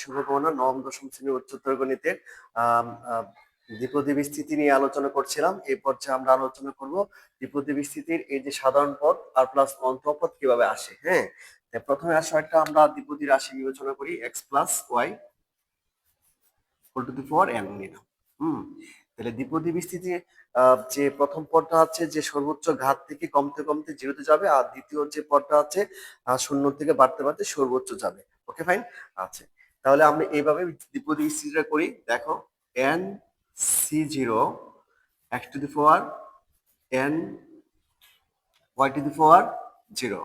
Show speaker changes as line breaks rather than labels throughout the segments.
শুভকামনা নবম, দশম শ্রেণির উচ্চতর গণিতের দ্বিপদী বিস্তৃতি নিয়ে আলোচনা করছিলাম। এই পর্যায়ে আমরা আলোচনা করব দ্বিপদী বিস্তৃতির এই যে সাধারণ পদ আর প্লাস অন্তঃপদ কীভাবে আসে হ্যাঁ? প্রথমে আসো একটা, আমরা দ্বিপদী রাশি বিবেচনা করি x plus y to the four n নিলাম। হুম? তাহলে দ্বিপদী বিস্তৃতি যে প্রথম পদটা আছে যে সর্বোচ্চ ঘাত থেকে কমতে কমতে জিরোতে যাবে আর দ্বিতীয় যে পদটা আছে শূন্য থেকে বাড়তে বাড়তে সর্বোচ্চ যাবে। ওকে ফাইন আচ্ছা তাহলে আমরা এইভাবে দ্বিপদী বিস্তৃতিটা করি। দেখো n C zero x to the power n y to the power zero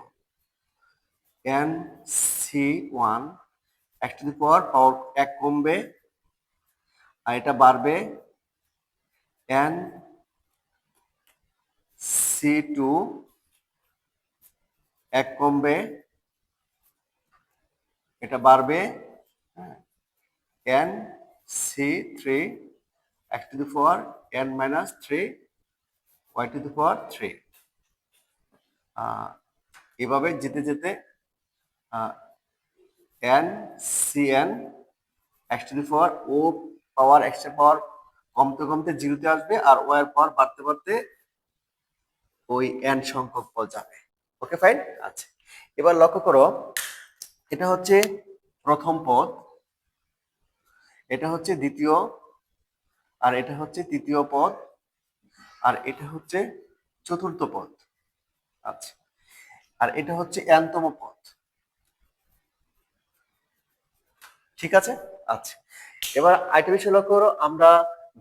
n C one x to the power power এক কমবে, আর এটা বাড়বে এন সি টু এক কমবে এটা বাড়বে n C three x to the power n minus three y to the power three এভাবে যেতে যেতে n C n x to the power O power extra power কমতে কমতে জিরোতে আসবে আর ও এর পাওয়ার বাড়তে বাড়তে ওই এন সংখ্যক পদ যাবে। ওকে ফাইন আচ্ছা। এবার লক্ষ্য করো এটা হচ্ছে প্রথম পদ, এটা হচ্ছে দ্বিতীয়, আর এটা হচ্ছে তৃতীয় পদ, আর এটা হচ্ছে চতুর্থ পদ। আচ্ছা আর এটা হচ্ছে এনতম পদ। ঠিক আছে? আচ্ছা এবার আইটা বিষয় লক্ষ্য করো, আমরা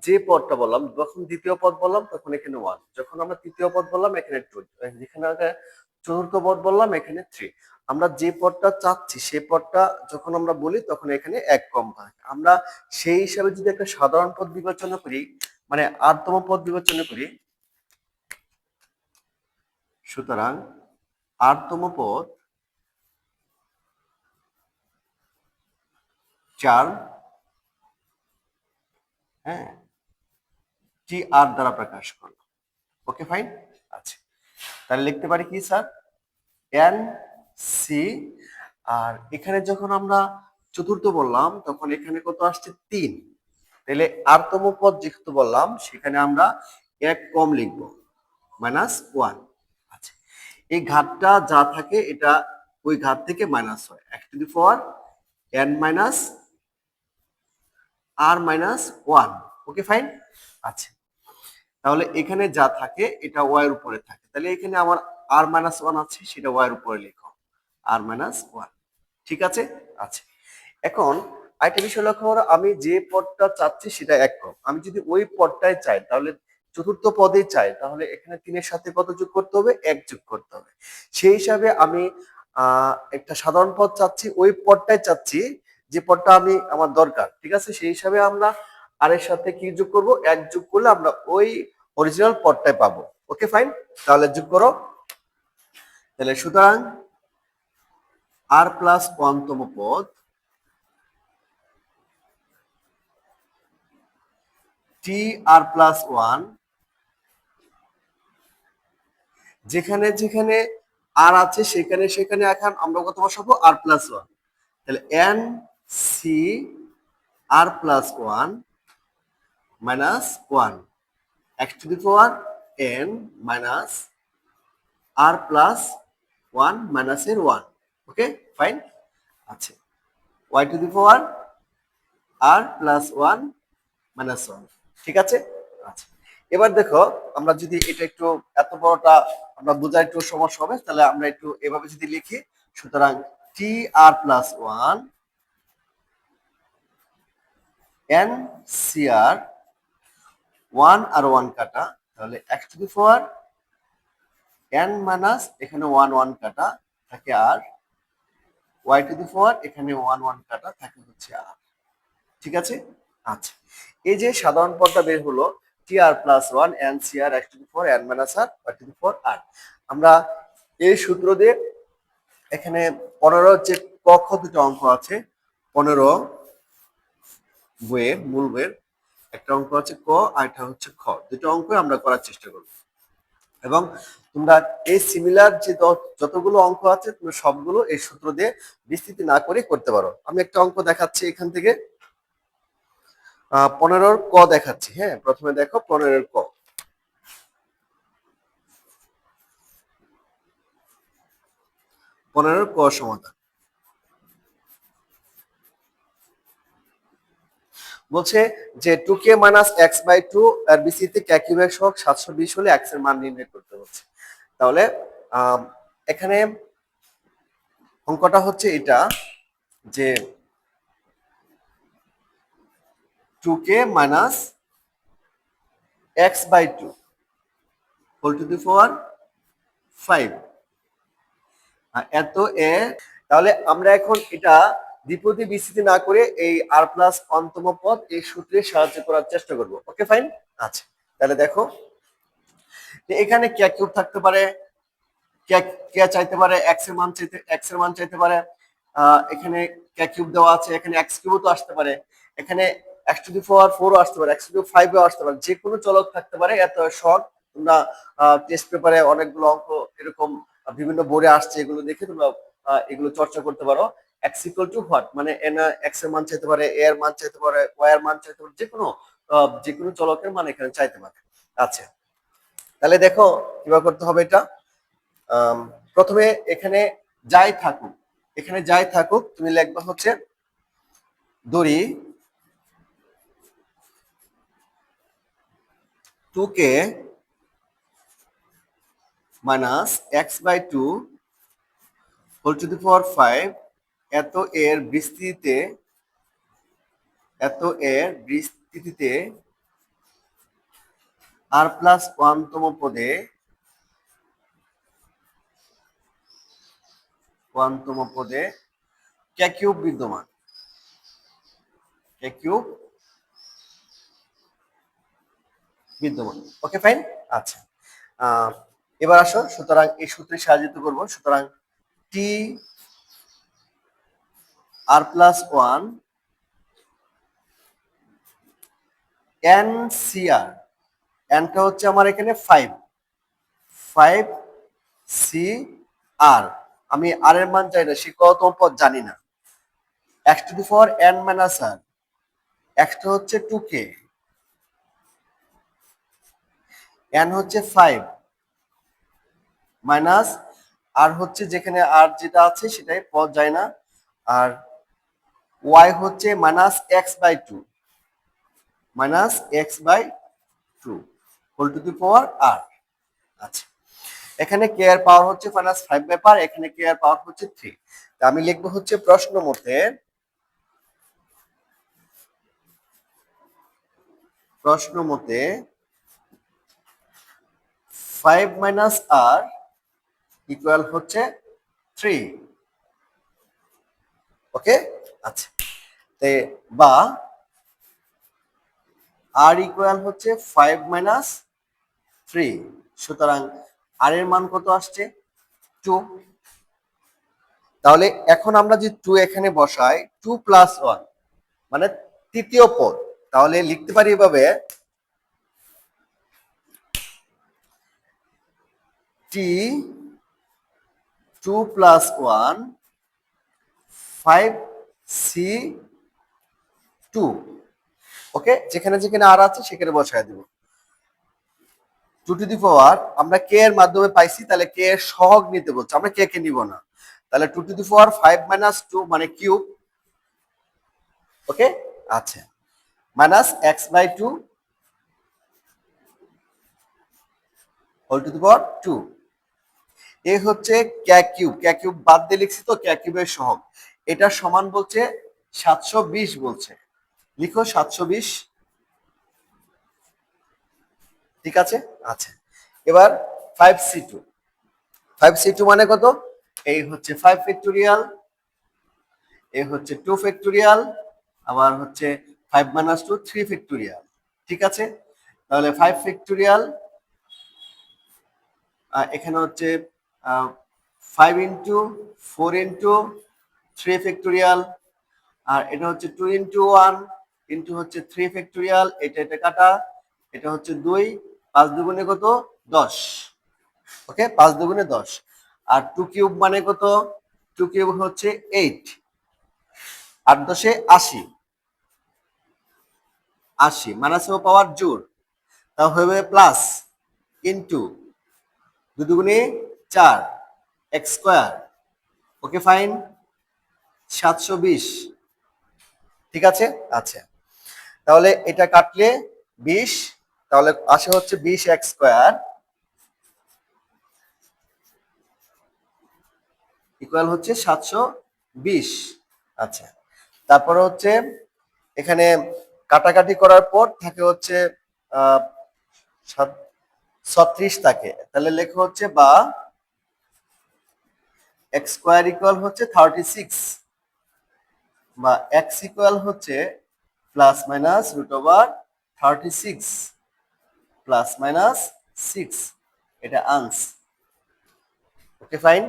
যে পদটা বললাম, যখন দ্বিতীয় পদ বললাম, তখন এখানে ওয়ান যখন আমরা তৃতীয় পদ বললাম, এখানে টু যেখানে চতুর্থ পদ বললাম, এখানে থ্রি আমরা যে পদটা চাচ্ছি সেই পদটা যখন আমরা বলি, তখন এখানে এক কম থাকে। আমরা সেই হিসাবে যদি একটা সাধারণ পদ বিবেচনা করি মানে আটতম পদ বিবেচনা করি, সুতরাং আটতম পদ চার। হ্যাঁ টি আর দ্বারা প্রকাশ করল। ওকে ফাইন আচ্ছা। তাহলে লিখতে পারি কি, স্যার? এন সি আর এখানে যখন আমরা চতুর্থ বললাম, তখন এখানে কত আসছে? তিন। তাহলে আরতম পদ যেহেতু বললাম, সেখানে আমরা এক কম লিখব। Minus one. আচ্ছা। এই ঘাটটা যা থাকে, এটা ওই ঘাট থেকে মাইনাস হয়। এক to the power N minus R minus one. Okay fine আচ্ছা। তাহলে এখানে যা থাকে এটা ওয়াই এর উপরে থাকে। তাহলে এখানে আমার আর মাইনাস ওয়ান আছে, সেটা ওয়াই এর উপরে লিখো। আর মাইনাস ওয়ান ঠিক আছে? আচ্ছা এখন আরেকটা বিষয় লক্ষ্য করো, আমি যে পদটা চাচ্ছি সেটা এক কম আমি যদি ওই পদটাই চাই, তাহলে চতুর্থ পদে চাই, তাহলে এখানে তিনের সাথে কত যোগ করতে হবে? এক যোগ করতে হবে। সেই হিসাবে আমি একটা সাধারণ পদ চাচ্ছি, ওই পদটাই চাচ্ছি যে পদটা আমি, আমার দরকার। ঠিক আছে? সেই হিসাবে আমরা আর এর সাথে কি যোগ করব? এক যোগ করলে আমরা ওই অরিজিনাল পদটাই পাবো। ওকে ফাইন তাহলে যোগ করো। তাহলে সুতরাং আর প্লাস ওয়ানতম পদ টি আর প্লাস ওয়ান যেখানে যেখানে আর আছে সেখানে সেখানে এখন আমরা কত বসাবো? আর প্লাস ওয়ান তাহলে N C R plus one minus one X to the power N minus R plus one মাইনাসের ওয়ান ওকে ফাইন আচ্ছা। Y to the power R plus one minus one ঠিক আছে? আচ্ছা। এবার দেখো, আমরা যদি এটা একটু এত বড়টা আমরা বোঝার একটু সমস্যা হবে, তাহলে আমরা একটু এভাবে যদি লিখি, সুতরাং T R plus one N C R one R one কাটা, তাহলে X to the power N minus এখানে ওয়ান ওয়ান কাটা থাকে আর, ওয়াই টু দি পাওয়ার এখানে ওয়ান ওয়ান কাটা থাকে হচ্ছে আর। ঠিক আছে? আচ্ছা। এই যে সাধারণ পদটা বের হলো T R plus one N C R X to the four N minus R Y to the four আর আমরা এই সূত্র দিয়ে এখানে পনেরো যে কক্ষ দুটো অঙ্ক আছে, পনেরো বইয়ের, মূল বইয়ের একটা অঙ্ক আছে ক আর একটা হচ্ছে খ। দুটো অঙ্ক আমরা করার চেষ্টা করব। এবং তোমরা এই সিমিলার যে যতগুলো অঙ্ক আছে তুমি সবগুলো এই সূত্র দিয়ে বিস্তৃতি না করে করতে পারো। আমি একটা অঙ্ক দেখাচ্ছি এখান থেকে। পনেরোর ক দেখাচ্ছি হ্যাঁ? প্রথমে দেখো পনেরোর ক। পনেরোর ক সমাধান। বলছে যে two K minus X by two আর বিসিতে ক্যাকিউবের হোক সাতশো বিশ হলে এক্সের মান নির্ণয় করতে হচ্ছে। তাহলে এখানে অঙ্কটা হচ্ছে এটা যে two K minus X by two whole to the four five এত এ তাহলে আমরা এখন এটা দ্বিপদী বিস্তৃতি না করে এই আর প্লাস অন্তম পদ এই সূত্রে সাহায্য করার চেষ্টা করব। ওকে ফাইন আচ্ছা তাহলে দেখো। এখানে কে কিউব থাকতে পারে কে কে চাইতে পারে এক্সের মান চাইতে এক্সের মান চাইতে পারে। এখানে কে কিউব দেওয়া আছে, এখানে এক্স কিউবও তো আসতে পারে। এখানে এক্স টু দি ফোর ফোরও আসতে পারে এক্স টু দি আসতে পারে। যে কোনো চলক থাকতে পারে, এত শর্ট। তোমরা টেস্ট পেপারে অনেকগুলো অঙ্ক এরকম বিভিন্ন বোর্ডে আসছে, এগুলো দেখে তোমরা এগুলো চর্চা করতে পারো। এক্স ইকুয়াল টু হোয়াট মানে এন এক্সের মান চাইতে পারে এ এর মান চাইতে পারে ওয়াই এর মান চাইতে পারে যে কোনো যে কোনো চলকের মান এখানে চাইতে পারে। আচ্ছা। তাহলে দেখো কীভাবে করতে হবে এটা। প্রথমে এখানে যাই থাকুক, এখানে যাই থাকুক, তুমি লিখবা হচ্ছে দড়ি two K minus X by two whole to the power five এত এর বিস্তৃতিতে, এত এর বিস্তৃতিতে আর প্লাস ওয়ানতম পদে ওয়ানতম পদে কে কিউব বিদ্যমান। কিউব বিদ্যমান। ওকে ফাইন আচ্ছা। এবার আসো, সুতরাং এই সূত্রে সাহায্য করব। সুতরাং T R plus one N C R এনটা হচ্ছে আমার এখানে ফাইভ ফাইভ সি আর আমি আর এর মান চাই না, সে কতম পদ জানি না। X to for N minus R extra হচ্ছে টু কে এন হচ্ছে ফাইভ মাইনাস আর হচ্ছে যেখানে আর যেটা আছে সেটাই পদ যায় না। আর ওয়াই হচ্ছে minus X by two minus X by two whole to the power R আচ্ছা। এখানে কে এর পাওয়ার হচ্ছে মাইনাস ফাইভ বাই পার, এখানে কে এর পাওয়ার হচ্ছে থ্রি তা আমি লিখব হচ্ছে প্রশ্ন মতে প্রশ্ন মতে ফাইভ মাইনাস আর ইকুয়াল হচ্ছে থ্রি ওকে আচ্ছা। বা আর ইকুয়াল হচ্ছে ফাইভ মাইনাস থ্রি সুতরাং আর এর মান কত আসছে? টু তাহলে এখন আমরা যদি টু এখানে বসাই টু প্লাস ওয়ান মানে তৃতীয় পদ। তাহলে লিখতে পারি এভাবে T two plus one five C two okay যেখানে যেখানে আর আছে, সেখানে বসায় দেব। টু টু দি পাওয়ার আমরা কে এর মাধ্যমে পাইছি, তাহলে কে এর সহগ নিতে বলছে। আমরা কে কে নিব না। তাহলে two to the power five minus two মানে কিউব ওকে আচ্ছা। Minus X by two whole to the power two এ হচ্ছে ক্যা কিউব ক্যা কিউব বাদ দিয়ে লিখছি তো ক্যা কিউবের সহগ। এটা সমান বলছে সাতশো বিশ বলছে। লিখো সাতশো বিশ। ঠিক আছে? আচ্ছা এবার five C two five C two মানে কত? এই হচ্ছে ফাইভ ফ্যাক্টোরিয়াল এই হচ্ছে টু ফ্যাক্টোরিয়াল আবার হচ্ছে five minus two three factorial ঠিক আছে? তাহলে ফাইভ ফ্যাক্টোরিয়াল এখানে হচ্ছে five into four into three factorial আর এটা হচ্ছে টু ইন্টু ওয়ান ইন্টু হচ্ছে থ্রি ফ্যাক্টোরিয়াল এটা এটা কাটা, এটা হচ্ছে দুই, পাঁচ দুগুণে কত? দশ। ওকে পাঁচ দুগুণে দশ। আর টু কিউব মানে কত? টু কিউব হচ্ছে এইট আট দশে আশি। আশি মাইনাস পাওয়ার জোর তা হবে প্লাস ইন্টু দু দুগুণে চার এক্স স্কোয়ার ওকে ফাইন সাতশো বিশ। ঠিক আছে? আচ্ছা। তাহলে এটা কাটলে বিশ, তাহলে আসে হচ্ছে বিশ এক্স স্কোয়ার। ইকুয়াল হচ্ছে সাতশো বিশ। আচ্ছা তারপরে হচ্ছে এখানে কাটাকাটি করার পর থাকে হচ্ছে ছত্রিশ থাকে। তাহলে লেখা হচ্ছে বা এক্স স্কোয়ার ইকুয়াল হচ্ছে থার্টি সিক্স। বা এক্স ইকুয়াল হচ্ছে plus minus root over thirty six plus minus six এটা আনস। Okay fine